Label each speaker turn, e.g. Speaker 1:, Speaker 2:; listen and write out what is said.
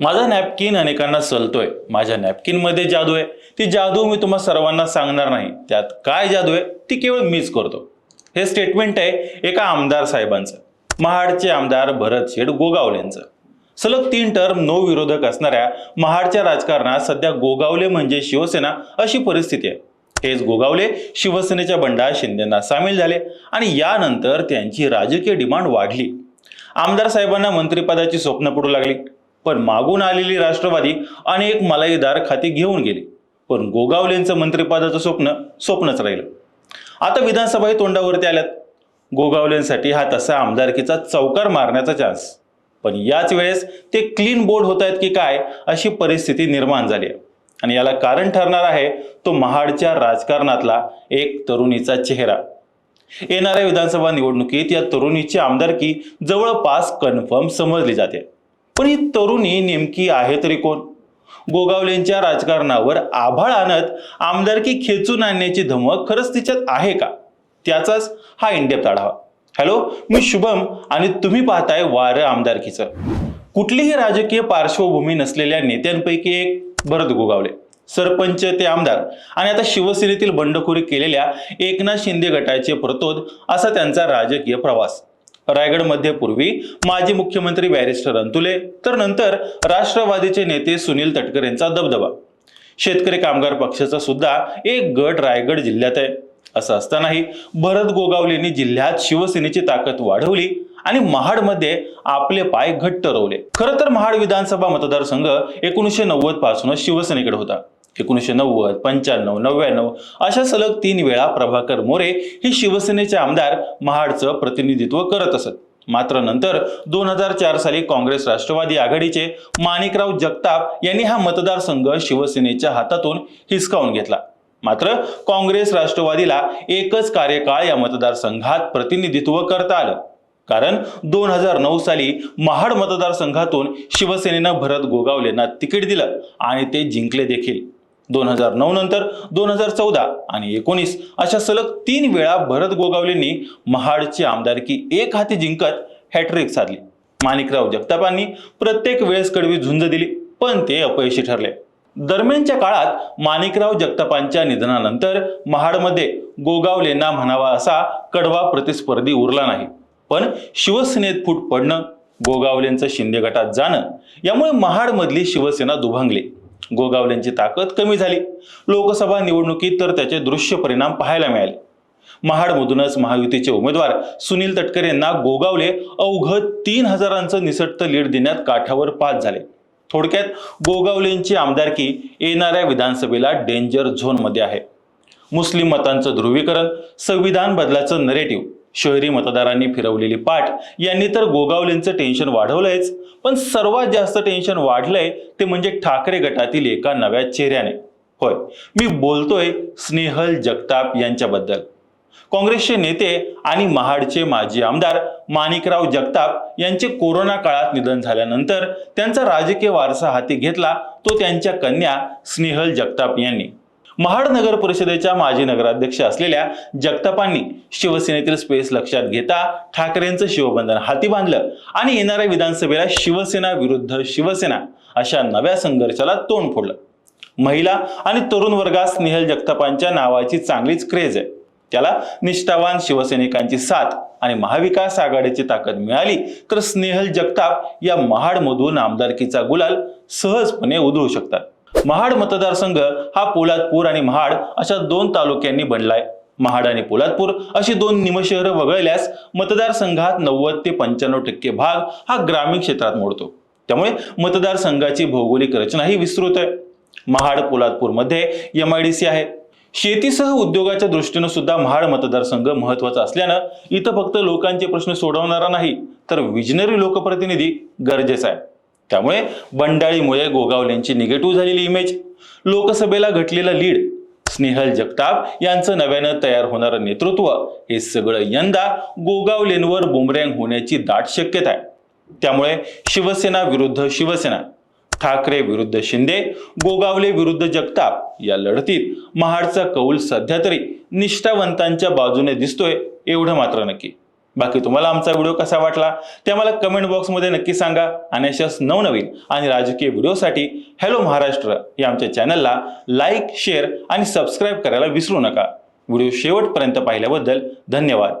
Speaker 1: माझा नॅपकिन अनेकांना सलतोय माझ्या नॅपकिनमध्ये जादू आहे. ती जादू मी तुम्हा सर्वांना सांगणार नाही. त्यात काय जादू आहे ती केवळ मीच करतो. हे स्टेटमेंट आहे एका आमदार साहेबांचं. महाडचे आमदार भरत शेठ गोगावलेंचं. सलग तीन टर्म नो विरोधक असणाऱ्या महाडच्या राजकारणात सध्या गोगावले म्हणजे शिवसेना अशी परिस्थिती आहे. हेच गोगावले शिवसेनेच्या बंडा शिंदेना सामील झाले आणि यानंतर त्यांची राजकीय डिमांड वाढली. आमदार साहेबांना मंत्रिपदाची स्वप्न पडू लागली. पण मागून आलेली राष्ट्रवादी अनेक मलाईदार खाती घेऊन गेली. पण गोगावलेंचं मंत्रिपदाचं स्वप्न स्वप्नच राहिलं. आता विधानसभाही तोंडावरती आल्यात. गोगावलेंसाठी हा तसा आमदारकीचा चौकार मारण्याचा चान्स पण याच वेळेस ते क्लीन बोर्ड होत आहेत की काय अशी परिस्थिती निर्माण झाली आहे. आणि याला कारण ठरणार आहे तो महाडच्या राजकारणातला एक तरुणीचा चेहरा. येणाऱ्या विधानसभा निवडणुकीत या तरुणीची आमदारकी जवळपास कन्फर्म समजली जाते. पण ही तरुणी नेमकी आहे तरी कोण? गोगावलेंच्या राजकारणावर आभाळ आणत आमदारकी खेचून आणण्याची धमक खरंच तिच्यात आहे का? त्याचाच हा इंडेप्थ आढावा. हॅलो मी शुभम आणि तुम्ही पाहताय वारं आमदारकीचं. कुठलीही राजकीय पार्श्वभूमी नसलेल्या नेत्यांपैकी एक भरत गोगावले. सरपंच ते आमदार आणि आता शिवसेनेतील बंडखोरी केलेल्या एकनाथ शिंदे गटाचे प्रतोद असा त्यांचा राजकीय प्रवास. रायगडमध्ये पूर्वी माजी मुख्यमंत्री बॅरिस्टर अंतुले तर नंतर राष्ट्रवादीचे नेते सुनील तटकर यांचा दबदबा. शेतकरी कामगार पक्षाचा सुद्धा एक गट रायगड जिल्ह्यात आहे. असं असतानाही भरत गोगावलेंनी जिल्ह्यात शिवसेनेची ताकद वाढवली आणि महाडमध्ये आपले पाय घट्ट रोवले. खरं तर महाड विधानसभा मतदारसंघ एकोणीसशे नव्वद पासूनच शिवसेनेकडे होता. एकोणीसशे नव्वद पंच्याण्णव नव्याण्णव अशा सलग तीन वेळा प्रभाकर मोरे हे शिवसेनेचे आमदार महाडचं प्रतिनिधित्व करत असत. मात्र नंतर दोन हजार चार साली काँग्रेस राष्ट्रवादी आघाडीचे माणिकराव जगताप यांनी हा मतदारसंघ शिवसेनेच्या हातातून हिसकावून घेतला. मात्र काँग्रेस राष्ट्रवादीला एकच कार्यकाळ या मतदारसंघात प्रतिनिधित्व करता आलं. कारण दोन हजार नऊ साली महाड मतदारसंघातून शिवसेनेनं भरत गोगावलेंना तिकीट दिलं आणि ते जिंकले देखील. दोन हजार नऊ नंतर दोन हजार चौदा आणि एकोणीस अशा सलग तीन वेळा भरत गोगावलेंनी महाडची आमदारकी एक हाती जिंकत हॅट्रिक साधली. माणिकराव जगतापांनी प्रत्येक वेळेस कडवी झुंज दिली पण ते अपयशी ठरले. दरम्यानच्या काळात माणिकराव जगतापांच्या निधनानंतर महाडमध्ये गोगावलेंना म्हणावा असा कडवा प्रतिस्पर्धी उरला नाही. पण शिवसेनेत फूट पडणं गोगावलेंचं शिंदे गटात जाणं यामुळे महाडमधली शिवसेना दुभंगली. गोगावलेंची ताकद कमी झाली. लोकसभा निवडणुकीत तर त्याचे दृश्य परिणाम पाहायला मिळाले. महाडमधूनच महायुतीचे उमेदवार सुनील तटकर यांना गोगावले अवघं तीन हजारांचं निसटतं लीड देण्यात काठावर पास झाले. थोडक्यात गोगावलेंची आमदारकी येणाऱ्या विधानसभेला डेंजर झोनमध्ये आहे. मुस्लिम मतांचं ध्रुवीकरण संविधान बदलाचं नरेटिव्ह शहरी मतदारांनी फिरवलेली पाठ. यांनी तर गोगावलेंचं टेन्शन वाढवलंयच. पण सर्वात जास्त टेन्शन वाढलंय ते म्हणजे ठाकरे गटातील एका नव्या चेहऱ्याने. होय मी बोलतोय स्नेहल जगताप यांच्याबद्दल. काँग्रेसचे नेते आणि महाडचे माजी आमदार माणिकराव जगताप यांचे कोरोना काळात निधन झाल्यानंतर त्यांचा राजकीय वारसा हाती घेतला तो त्यांच्या कन्या स्नेहल जगताप यांनी. महाड नगर परिषदेच्या माजी नगराध्यक्ष असलेल्या जगतापांनी शिवसेनेतील स्पेस लक्षात घेता ठाकरेंचं शिवबंधन हाती बांधलं आणि येणाऱ्या विधानसभेला शिवसेना विरुद्ध शिवसेना अशा नव्या संघर्षाला तोंड फोडलं. महिला आणि तरुण वर्गात स्नेहल जगतापांच्या नावाची चांगलीच क्रेज आहे. त्याला निष्ठावान शिवसैनिकांची साथ आणि महाविकास आघाडीची ताकद मिळाली तर स्नेहल जगताप या महाडमधून आमदारकीचा गुलाल सहजपणे उधळू शकतात. महाड मतदारसंघ हा पोलादपूर आणि महाड अशा दोन तालुक्यांनी बनलाय. महाड आणि पोलादपूर अशी दोन निमशहरं वगळल्यास मतदारसंघात नव्वद ते पंच्याण्णव टक्के भाग हा ग्रामीण क्षेत्रात मोडतो. त्यामुळे मतदारसंघाची भौगोलिक रचना ही विस्तृत आहे. महाड पोलादपूरमध्ये एम आय डी सी आहे. शेतीसह उद्योगाच्या दृष्टीनं सुद्धा महाड मतदारसंघ महत्त्वाचा असल्यानं इथं फक्त लोकांचे प्रश्न सोडवणारा नाही तर विजनरी लोकप्रतिनिधी गरजेचा आहे. त्यामुळे बंडाळीमुळे गोगावलेंची निगेटिव्ह झालेली इमेज लोकसभेला घटलेला लीड स्नेहल जगताप यांचं नव्यानं तयार होणारं नेतृत्व हे सगळं यंदा गोगावलेंवर बुमरँग होण्याची दाट शक्यता आहे. त्यामुळे शिवसेना विरुद्ध शिवसेना ठाकरे विरुद्ध शिंदे गोगावले विरुद्ध जगताप या लढतीत महाडचा कौल सध्या तरी निष्ठावंतांच्या बाजूने दिसतोय एवढं मात्र नक्की. बाकी तुम्हाला आमचा व्हिडिओ कसा वाटला ते आम्हाला कमेंट बॉक्समध्ये नक्की सांगा आणि अशाच नवनवीन आणि राजकीय व्हिडिओसाठी हॅलो महाराष्ट्र या आमच्या चॅनलला लाईक शेअर आणि सबस्क्राईब करायला विसरू नका. व्हिडिओ शेवटपर्यंत पाहिल्याबद्दल धन्यवाद.